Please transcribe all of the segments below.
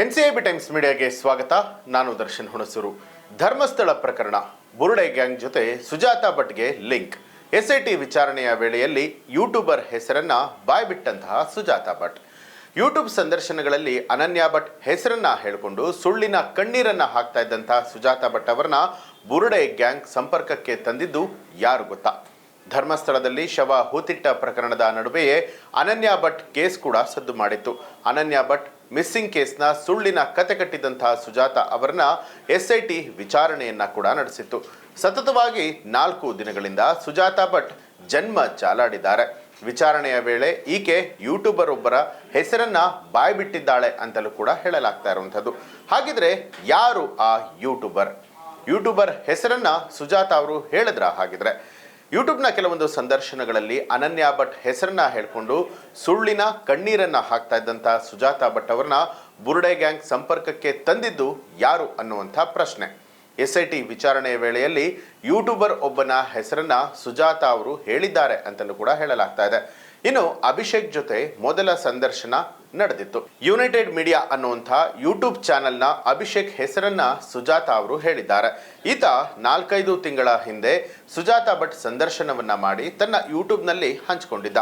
N C I B Times ಮೀಡಿಯಾಗೆ ಸ್ವಾಗತ. ನಾನು ದರ್ಶನ್ ಹುಣಸೂರು. ಧರ್ಮಸ್ಥಳ ಪ್ರಕರಣ. ಬುರುಡೆ ಗ್ಯಾಂಗ್ ಜೊತೆ ಸುಜಾತಾ ಭಟ್ಗೆ ಲಿಂಕ್. ಎಸ್ಐಟಿ ವಿಚಾರಣೆಯ ವೇಳೆಯಲ್ಲಿ ಯೂಟ್ಯೂಬರ್ ಹೆಸರನ್ನ ಬಾಯ್ಬಿಟ್ಟಂತಹ ಸುಜಾತಾ ಭಟ್. ಯೂಟ್ಯೂಬ್ ಸಂದರ್ಶನಗಳಲ್ಲಿ ಅನನ್ಯ ಭಟ್ ಹೆಸರನ್ನ ಹೇಳಿಕೊಂಡು ಸುಳ್ಳಿನ ಕಣ್ಣೀರನ್ನ ಹಾಕ್ತಾ ಇದ್ದಂತಹ ಸುಜಾತಾ ಭಟ್ ಅವರನ್ನ ಬುರುಡೆ ಗ್ಯಾಂಗ್ ಸಂಪರ್ಕಕ್ಕೆ ತಂದಿದ್ದು ಯಾರು ಗೊತ್ತಾ? ಧರ್ಮಸ್ಥಳದಲ್ಲಿ ಶವ ಹೂತಿಟ್ಟ ಪ್ರಕರಣದ ನಡುವೆಯೇ ಅನನ್ಯ ಭಟ್ ಕೇಸ್ ಕೂಡ ಸದ್ದು ಮಾಡಿತ್ತು. ಅನನ್ಯ ಭಟ್ ಮಿಸ್ಸಿಂಗ್ ಕೇಸ್ನ ಸುಳ್ಳಿನ ಕತೆ ಕಟ್ಟಿದಂತಹ ಸುಜಾತ ಅವರನ್ನ ಎಸ್ಐಟಿ ವಿಚಾರಣೆಯನ್ನ ಕೂಡ ನಡೆಸಿತ್ತು. ಸತತವಾಗಿ ನಾಲ್ಕು ದಿನಗಳಿಂದ ಸುಜಾತ ಭಟ್ ಜನ್ಮ ಚಾಲಾಡಿದ್ದಾರೆ. ವಿಚಾರಣೆಯ ವೇಳೆ ಈಕೆ ಯೂಟ್ಯೂಬರ್ ಒಬ್ಬರ ಹೆಸರನ್ನ ಬಾಯ್ಬಿಟ್ಟಿದ್ದಾಳೆ ಅಂತಲೂ ಕೂಡ ಹೇಳಲಾಗ್ತಾ ಇರುವಂಥದ್ದು. ಹಾಗಿದ್ರೆ ಯಾರು ಆ ಯೂಟ್ಯೂಬರ್? ಯೂಟ್ಯೂಬರ್ ಹೆಸರನ್ನ ಸುಜಾತ ಅವರು ಹೇಳಿದ್ರ ಹಾಗಿದ್ರೆ ಯೂಟ್ಯೂಬ್ನ ಕೆಲವೊಂದು ಸಂದರ್ಶನಗಳಲ್ಲಿ ಅನನ್ಯ ಭಟ್ ಹೆಸರನ್ನ ಹೇಳಿಕೊಂಡು ಸುಳ್ಳಿನ ಕಣ್ಣೀರನ್ನ ಹಾಕ್ತಾ ಇದ್ದಂಥ ಸುಜಾತಾ ಭಟ್ ಅವರನ್ನ ಬುರುಡೆ ಗ್ಯಾಂಗ್ ಸಂಪರ್ಕಕ್ಕೆ ತಂದಿದ್ದು ಯಾರು ಅನ್ನುವಂಥ ಪ್ರಶ್ನೆ. ಎಸ್ ಐ ಟಿ ವಿಚಾರಣೆಯ ವೇಳೆಯಲ್ಲಿ ಯೂಟ್ಯೂಬರ್ ಒಬ್ಬನ ಹೆಸರನ್ನ ಸುಜಾತಾ ಅವರು ಹೇಳಿದ್ದಾರೆ ಅಂತಲೂ ಕೂಡ ಹೇಳಲಾಗ್ತಾ ಇದೆ. ಇನ್ನು ಅಭಿಷೇಕ್ ಜೊತೆ ಮೊದಲ ಸಂದರ್ಶನ ನಡೆದಿತ್ತು. ಯುನೈಟೆಡ್ ಮೀಡಿಯಾ ಅನ್ನುವಂಥ ಯೂಟ್ಯೂಬ್ ಚಾನೆಲ್ನ ಅಭಿಷೇಕ್ ಹೆಸರನ್ನ ಸುಜಾತ ಅವರು ಹೇಳಿದ್ದಾರೆ. ಈತ ನಾಲ್ಕೈದು ತಿಂಗಳ ಹಿಂದೆ ಸುಜಾತ ಭಟ್ ಸಂದರ್ಶನವನ್ನ ಮಾಡಿ ತನ್ನ ಯೂಟ್ಯೂಬ್ನಲ್ಲಿ ಹಂಚಿಕೊಂಡಿದ್ದ.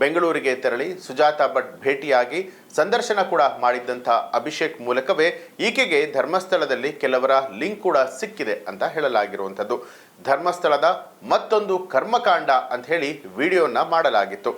ಬೆಂಗಳೂರಿಗೆ ತೆರಳಿ ಸುಜಾತಾ ಭಟ್ ಭೇಟಿಯಾಗಿ ಸಂದರ್ಶನ ಕೂಡ ಮಾಡಿದ್ದಂಥ ಅಭಿಷೇಕ್ ಮೂಲಕವೇ ಈಕೆಗೆ ಧರ್ಮಸ್ಥಳದಲ್ಲಿ ಕೆಲವರ ಲಿಂಕ್ ಕೂಡ ಸಿಕ್ಕಿದೆ ಅಂತ ಹೇಳಲಾಗಿರುವಂಥದ್ದು. ಧರ್ಮಸ್ಥಳದ ಮತ್ತೊಂದು ಕರ್ಮಕಾಂಡ ಅಂತ ಹೇಳಿ ವಿಡಿಯೋನ ಮಾಡಲಾಗಿತ್ತು.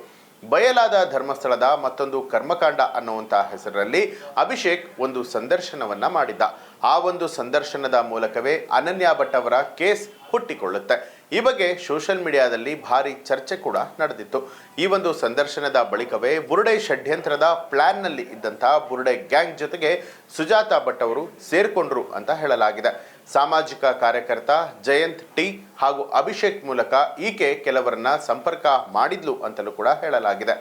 ಬಯಲಾದ ಧರ್ಮಸ್ಥಳದ ಮತ್ತೊಂದು ಕರ್ಮಕಾಂಡ ಅನ್ನುವಂಥ ಹೆಸರಲ್ಲಿ ಅಭಿಷೇಕ್ ಒಂದು ಸಂದರ್ಶನವನ್ನ ಮಾಡಿದ್ದ. ಆ ಒಂದು ಸಂದರ್ಶನದ ಮೂಲಕವೇ ಅನನ್ಯ ಭಟ್ ಅವರ ಕೇಸ್ ಹುಟ್ಟಿಕೊಳ್ಳುತ್ತೆ. ಈ ಬಗ್ಗೆ ಸೋಷಿಯಲ್ ಮೀಡಿಯಾದಲ್ಲಿ ಭಾರಿ ಚರ್ಚೆ ಕೂಡ ನಡೆದಿತ್ತು. ಈ ಒಂದು ಸಂದರ್ಶನದ ಬಳಿಕವೇ ಬುರುಡೆ ಷಡ್ಯಂತ್ರದ ಪ್ಲಾನ್ನಲ್ಲಿ ಇದ್ದಂತಹ ಬುರುಡೆ ಗ್ಯಾಂಗ್ ಜೊತೆಗೆ ಸುಜಾತಾ ಭಟ್ ಅವರು ಸೇರ್ಕೊಂಡ್ರು ಅಂತ ಹೇಳಲಾಗಿದೆ. ಸಾಮಾಜಿಕ ಕಾರ್ಯಕರ್ತ ಜಯಂತ್ ಟಿ ಹಾಗೂ ಅಭಿಷೇಕ್ ಮೂಲಕ ಈಕೆ ಕೆಲವರನ್ನ ಸಂಪರ್ಕ ಮಾಡಿದ್ಲು ಅಂತಲೂ ಕೂಡ ಹೇಳಲಾಗಿದೆ.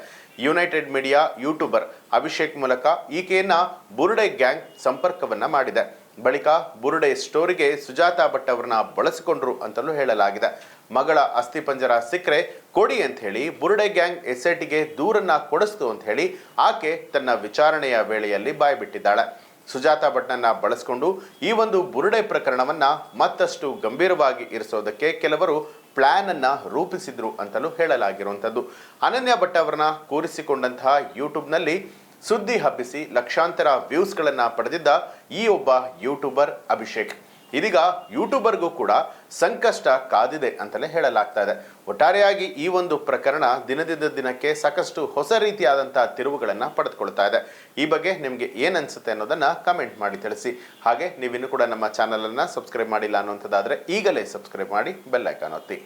ಯುನೈಟೆಡ್ ಮೀಡಿಯಾ ಯೂಟ್ಯೂಬರ್ ಅಭಿಷೇಕ್ ಮೂಲಕ ಈಕೆಯನ್ನ ಬುರುಡೆ ಗ್ಯಾಂಗ್ ಸಂಪರ್ಕವನ್ನ ಮಾಡಿದೆ. ಬಳಿಕ ಬುರುಡೆ ಸ್ಟೋರಿಗೆ ಸುಜಾತಾ ಭಟ್ ಅವರನ್ನ ಬಳಸಿಕೊಂಡ್ರು ಅಂತಲೂ ಹೇಳಲಾಗಿದೆ. ಮಗಳ ಅಸ್ಥಿಪಂಜರ ಸಿಕ್ಕರೆ ಕೊಡಿ ಅಂತ ಹೇಳಿ ಬುರುಡೆ ಗ್ಯಾಂಗ್ ಎಸ್ಐಟಿಗೆ ದೂರನ್ನ ಕೊಡಿಸ್ತು ಅಂತ ಹೇಳಿ ಆಕೆ ತನ್ನ ವಿಚಾರಣೆಯ ವೇಳೆಯಲ್ಲಿ ಬಾಯ್ಬಿಟ್ಟಿದ್ದಾಳೆ. ಸುಜಾತಾ ಭಟ್ನನ್ನ ಬಳಸಿಕೊಂಡು ಈ ಒಂದು ಬುರುಡೆ ಪ್ರಕರಣವನ್ನ ಮತ್ತಷ್ಟು ಗಂಭೀರವಾಗಿ ಇರಿಸೋದಕ್ಕೆ ಕೆಲವರು ಪ್ಲಾನ್ ಅನ್ನ ರೂಪಿಸಿದ್ರು ಅಂತಲೂ ಹೇಳಲಾಗಿರುವಂಥದ್ದು. ಅನನ್ಯ ಭಟ್ ಅವರನ್ನ ಕೂರಿಸಿಕೊಂಡಂತಹ ಯೂಟ್ಯೂಬ್ನಲ್ಲಿ ಸುದ್ದಿ ಹಬ್ಬಿಸಿ ಲಕ್ಷಾಂತರ ವ್ಯೂಸ್ಗಳನ್ನು ಪಡೆದಿದ್ದ ಈ ಒಬ್ಬ ಯೂಟ್ಯೂಬರ್ ಅಭಿಷೇಕ್. ಇದೀಗ ಯೂಟ್ಯೂಬರ್ಗೂ ಕೂಡ ಸಂಕಷ್ಟ ಕಾದಿದೆ ಅಂತಲೇ ಹೇಳಲಾಗ್ತಾ ಇದೆ. ಒಟ್ಟಾರೆಯಾಗಿ ಈ ಒಂದು ಪ್ರಕರಣ ದಿನದಿಂದ ದಿನಕ್ಕೆ ಸಾಕಷ್ಟು ಹೊಸ ರೀತಿಯಾದಂತಹ ತಿರುವುಗಳನ್ನು ಪಡೆದುಕೊಳ್ತಾ ಇದೆ. ಈ ಬಗ್ಗೆ ನಿಮಗೆ ಏನನ್ಸುತ್ತೆ ಅನ್ನೋದನ್ನ ಕಮೆಂಟ್ ಮಾಡಿ ತಿಳಿಸಿ. ಹಾಗೆ ನೀವಿನ್ನು ಕೂಡ ನಮ್ಮ ಚಾನಲನ್ನು ಸಬ್ಸ್ಕ್ರೈಬ್ ಮಾಡಿಲ್ಲ ಅನ್ನುವಂಥದ್ದಾದರೆ ಈಗಲೇ ಸಬ್ಸ್ಕ್ರೈಬ್ ಮಾಡಿ ಬೆಲ್ ಐಕಾನ್ ಒತ್ತಿ.